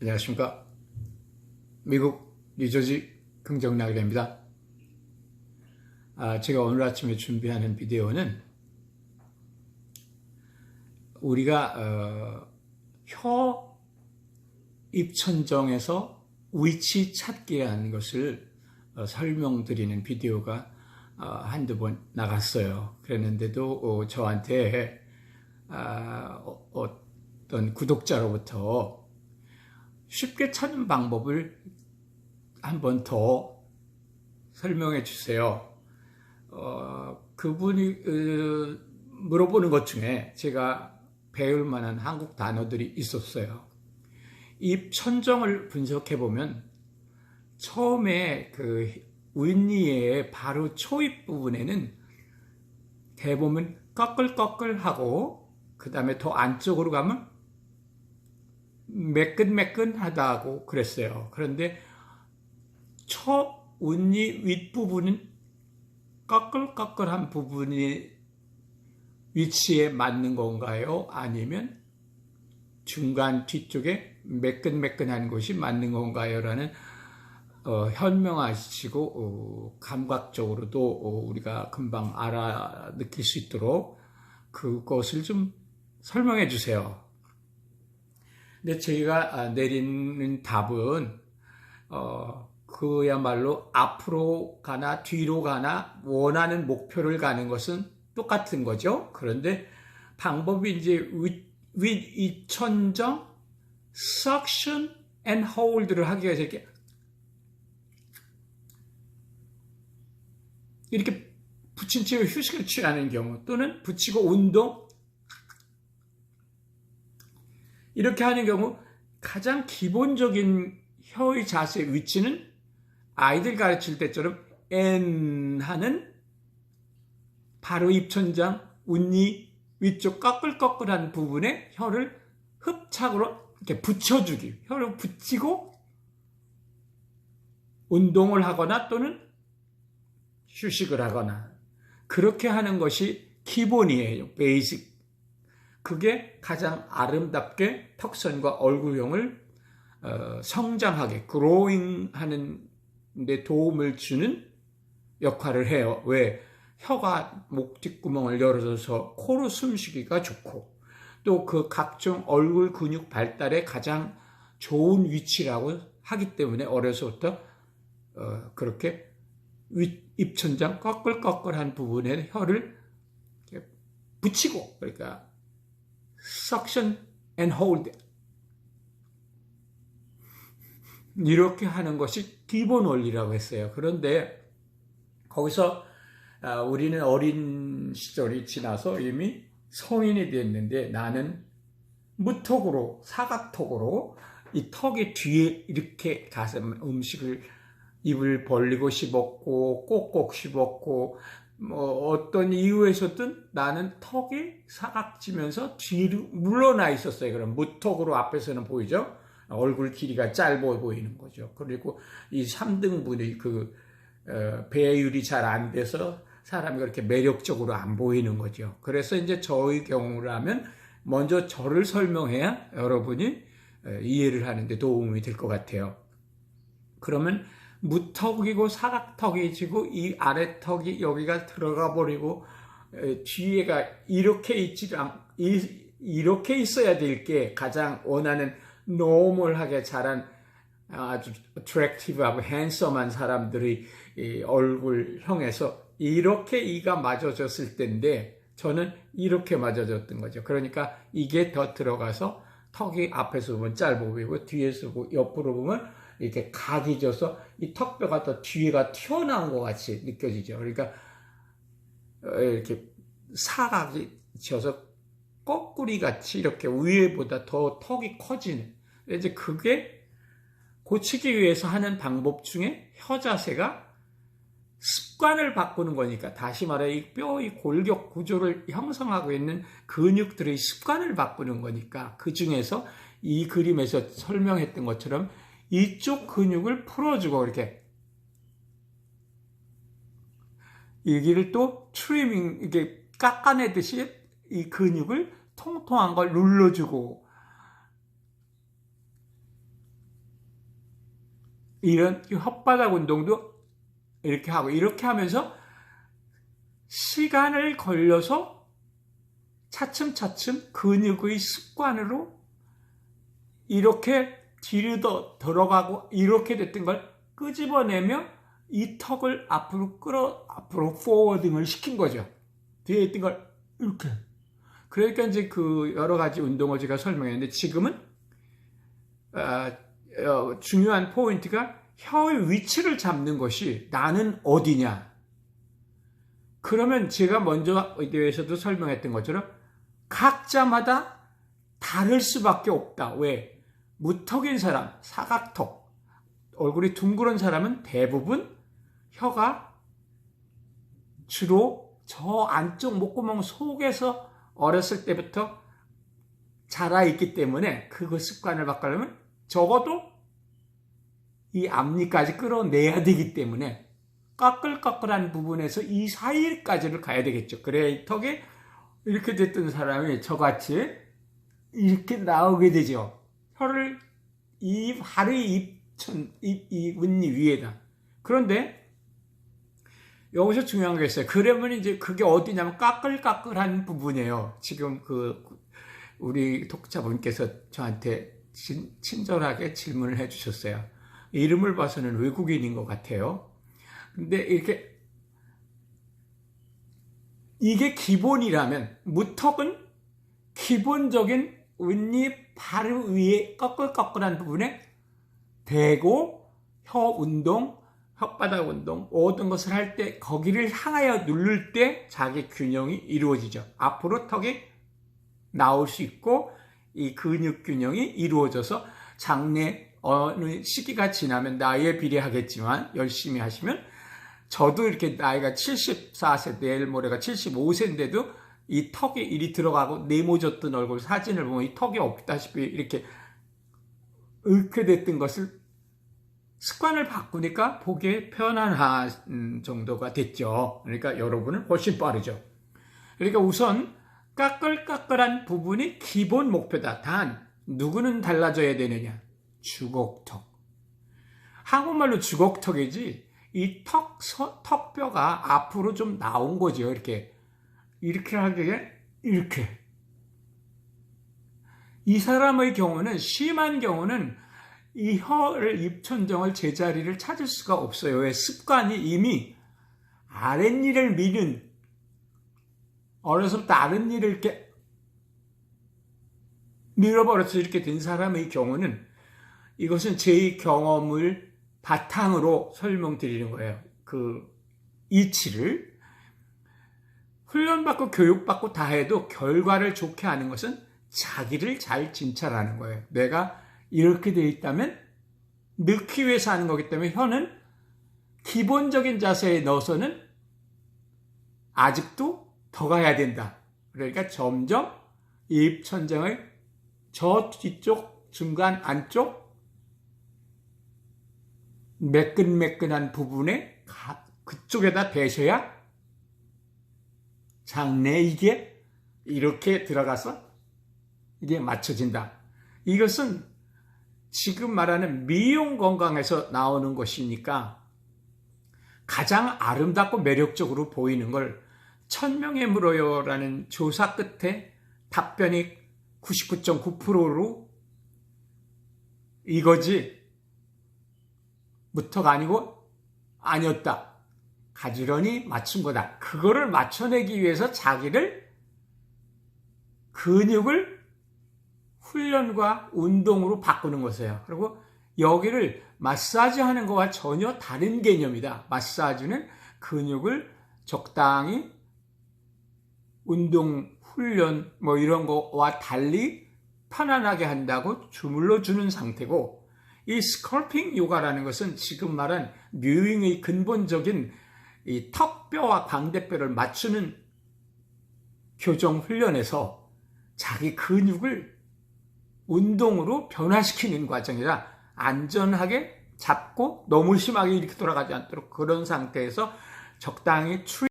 안녕하십니까. 미국 뉴저지 긍정나그래입니다. 아, 제가 오늘 아침에 준비하는 비디오는 우리가 어, 혀 입천정에서 위치 찾기 하는 것을 어, 설명드리는 비디오가 어, 한두 번 나갔어요. 그랬는데도 어, 저한테 아, 어, 어떤 구독자로부터 쉽게 찾는 방법을 한번 더 설명해 주세요. 어, 그분이 어, 물어보는 것 중에 제가 배울 만한 한국 단어들이 있었어요. 이 천정을 분석해 보면 처음에 그 윗니의 바로 초입 부분에는 대부분 꺼끌꺼끌하고 그 다음에 더 안쪽으로 가면 매끈매끈하다고 그랬어요. 그런데 첫 윗니 윗부분은 꺼끌꺼끌한 부분이 위치에 맞는 건가요? 아니면 중간 뒤쪽에 매끈매끈한 곳이 맞는 건가요? 라는 어, 현명하시고 어, 감각적으로도 어, 우리가 금방 알아 느낄 수 있도록 그것을 좀 설명해 주세요. 근데 저희가 내리는 답은 어, 그야말로 앞으로 가나 뒤로 가나 원하는 목표를 가는 것은 똑같은 거죠. 그런데 방법이 이제 윗 이천정 suction and hold를 하기 위해서 이렇게 이렇게 붙인 채로 휴식을 취하는 경우 또는 붙이고 운동 이렇게 하는 경우 가장 기본적인 혀의 자세 위치는 아이들 가르칠 때처럼 N 하는 바로 입천장, 운니 위쪽 꺼끌꺼끌한 부분에 혀를 흡착으로 이렇게 붙여주기. 혀를 붙이고 운동을 하거나 또는 휴식을 하거나 그렇게 하는 것이 기본이에요. 베이직. 그게 가장 아름답게 턱선과 얼굴형을 어, 성장하게, 그로잉 하는 데 도움을 주는 역할을 해요. 왜? 혀가 목 뒷구멍을 열어줘서 코로 숨쉬기가 좋고, 또 그 각종 얼굴 근육 발달에 가장 좋은 위치라고 하기 때문에 어려서부터 어, 그렇게 윗 입천장 꺼끌꺼끌한 부분에 혀를 붙이고, 그러니까 suction and hold 이렇게 하는 것이 기본 원리라고 했어요. 그런데 거기서 우리는 어린 시절이 지나서 이미 성인이 됐는데 나는 무턱으로 사각턱으로 이 턱의 뒤에 이렇게 가서 음식을 입을 벌리고 씹었고 꼭꼭 씹었고 뭐 어떤 이유에서든 나는 턱이 사각지면서 뒤로 물러나 있었어요. 그럼 무턱으로 앞에서는 보이죠? 얼굴 길이가 짧아 보이는 거죠. 그리고 이 3등분이 그 어, 배율이 잘 안 돼서 사람이 그렇게 매력적으로 안 보이는 거죠. 그래서 이제 저의 경우라면 먼저 저를 설명해야 여러분이 어, 이해를 하는데 도움이 될 것 같아요. 그러면 무턱이고 사각턱이 지고 이 아래턱이 여기가 들어가 버리고 뒤에가 이렇게 있지 않 이렇게 있어야 될 게 가장 원하는 노멀하게 자란 아주 attractive하고 핸섬한 사람들의 얼굴형에서 이렇게 이가 맞아졌을 때인데 저는 이렇게 맞아졌던 거죠. 그러니까 이게 더 들어가서 턱이 앞에서 보면 짧아 보이고 뒤에서 옆으로 보면 이렇게 각이 져서 이 턱뼈가 더 뒤가 튀어나온 것 같이 느껴지죠. 그러니까 어, 이렇게 사각이 져서 거꾸리 같이 이렇게 위에보다 더 턱이 커지는. 이제 그게 고치기 위해서 하는 방법 중에 혀 자세가 습관을 바꾸는 거니까 다시 말해 이 뼈의 골격 구조를 형성하고 있는 근육들의 습관을 바꾸는 거니까 그 중에서 이 그림에서 설명했던 것처럼 이쪽 근육을 풀어주고 이렇게. 여기를 또 트리밍 이게 깎아내듯이 이 근육을 통통한 걸 눌러주고. 이런 혓바닥 운동도 이렇게 하고 이렇게 하면서 시간을 걸려서 차츰차츰 근육의 습관으로 이렇게 뒤로 더 들어가고 이렇게 됐던 걸 끄집어내며 이 턱을 앞으로 끌어 앞으로 포워딩을 시킨 거죠. 뒤에 있던 걸 이렇게. 그러니까 이제 그 여러 가지 운동을 제가 설명했는데 지금은 어, 어, 중요한 포인트가 혀의 위치를 잡는 것이 나는 어디냐. 그러면 제가 먼저 의대에서도 설명했던 것처럼 각자마다 다를 수밖에 없다. 왜? 무턱인 사람, 사각턱, 얼굴이 둥그런 사람은 대부분 혀가 주로 저 안쪽 목구멍 속에서 어렸을 때부터 자라있기 때문에 그 습관을 바꾸려면 적어도 이 앞니까지 끌어내야 되기 때문에 까끌까끌한 부분에서 이 사이까지를 가야 되겠죠. 그래야 이 턱에 이렇게 됐던 사람이 저같이 이렇게 나오게 되죠. 혀를 이 발의 입천, 이, 이 운니 위에다. 그런데 여기서 중요한 게 있어요. 그러면 이제 그게 어디냐면 까끌까끌한 부분이에요. 지금 그 우리 독자분께서 저한테 친, 친절하게 질문을 해주셨어요. 이름을 봐서는 외국인인 것 같아요. 근데 이렇게 이게 기본이라면 무턱은 기본적인 윗입 바로 위에 꺼끌꺼끌한 부분에 대고 혀 운동, 혓바닥 운동 모든 것을 할 때 거기를 향하여 누를 때 자기 균형이 이루어지죠. 앞으로 턱이 나올 수 있고 이 근육 균형이 이루어져서 장내 어느 시기가 지나면 나이에 비례하겠지만 열심히 하시면 저도 이렇게 나이가 74세 내일 모레가 75세인데도 이 턱에 일이 들어가고 네모졌던 얼굴 사진을 보면 이 턱이 없다시피 이렇게 읊게 됐던 것을 습관을 바꾸니까 보기에 편안한 정도가 됐죠. 그러니까 여러분은 훨씬 빠르죠. 그러니까 우선 까끌까끌한 부분이 기본 목표다. 단 누구는 달라져야 되느냐? 주걱턱. 한국말로 주걱턱이지 이 턱, 턱뼈가 앞으로 좀 나온 거죠. 이렇게. 이렇게 하기에 이렇게. 이 사람의 경우는 심한 경우는 이 혀를 입천정을 제자리를 찾을 수가 없어요. 왜 습관이 이미 아랫니를 미는 어려서부터 아랫니를 이렇게 밀어버려서 이렇게 된 사람의 경우는 이것은 제 경험을 바탕으로 설명드리는 거예요. 그 이치를 훈련받고 교육받고 다 해도 결과를 좋게 하는 것은 자기를 잘 진찰하는 거예요. 내가 이렇게 되어 있다면 넣기 위해서 하는 거기 때문에 혀는 기본적인 자세에 넣어서는 아직도 더 가야 된다. 그러니까 점점 입천장을 저 뒤쪽, 중간, 안쪽 매끈매끈한 부분에 그쪽에다 대셔야 장내 이게 이렇게 들어가서 이게 맞춰진다. 이것은 지금 말하는 미용 건강에서 나오는 것이니까 가장 아름답고 매력적으로 보이는 걸 천명에 물어요라는 조사 끝에 답변이 99.9%로 이거지 무턱 아니고 아니었다. 가지런히 맞춘 거다. 그거를 맞춰내기 위해서 자기를 근육을 훈련과 운동으로 바꾸는 것이에요. 그리고 여기를 마사지 하는 것과 전혀 다른 개념이다. 마사지는 근육을 적당히 운동, 훈련, 뭐 이런 거와 달리 편안하게 한다고 주물러 주는 상태고, 이 스컬핑 요가라는 것은 지금 말한 뮤잉의 근본적인 이 턱뼈와 광대뼈를 맞추는 교정 훈련에서 자기 근육을 운동으로 변화시키는 과정이라 안전하게 잡고 너무 심하게 이렇게 돌아가지 않도록 그런 상태에서 적당히 추